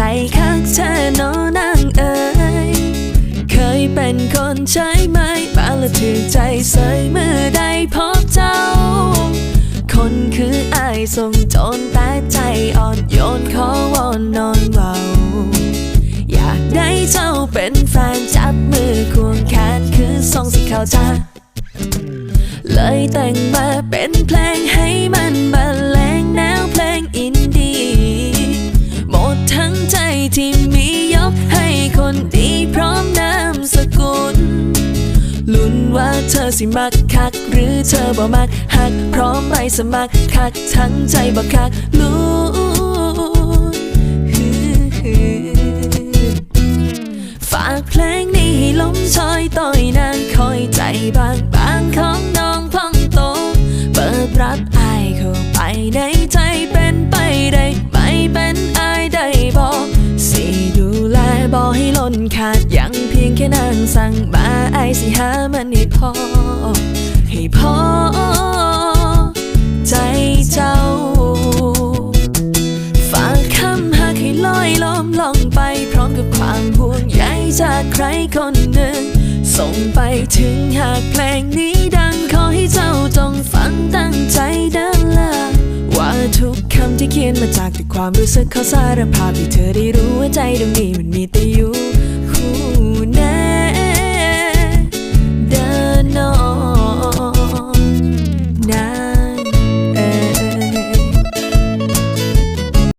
ใจคักเธอนอนางเอ๋ยเคยเป็นคนใช้ไหมบาละถือใจเสยมือได้พบเจ้า คนคืออายทรงโจนแต่ใจอ่อนโยนขอวอนนอนเบาอยากได้เจ้าเป็นแฟนจับมือควงแขนคือทรงสิเขาจ้าเลยแต่งมาเป็นเพลงให้มา มียกให้คนดีพร้อมนามสกุล ลุ้นว่าเธอสิมักคัก หรือเธอบ่มักหัก พร้อมไปสมัครคักทั้งใจบ่คักลุ้นฝากเพลงนี้ให้ลมชอยต่อยนางคอยใจบางบางของ บอให้ล้นขาดยังเพียงแค่นางสั่งมาอาสิหามันให้พอ ให้พอ ใจเจ้า ฝากคำหักให้ลอยล้อมลองไป พร้อมกับความห่วงใยจากใครคนหนึ่ง ส่งไปถึงหากเพลงนี้ดังขอให้เจ้าจงฟังต มาจากแต่ความรู้สึกเขาสารภาพให้เธอได้รู้ว่าใจดวงนี้มันมีแต่อยู่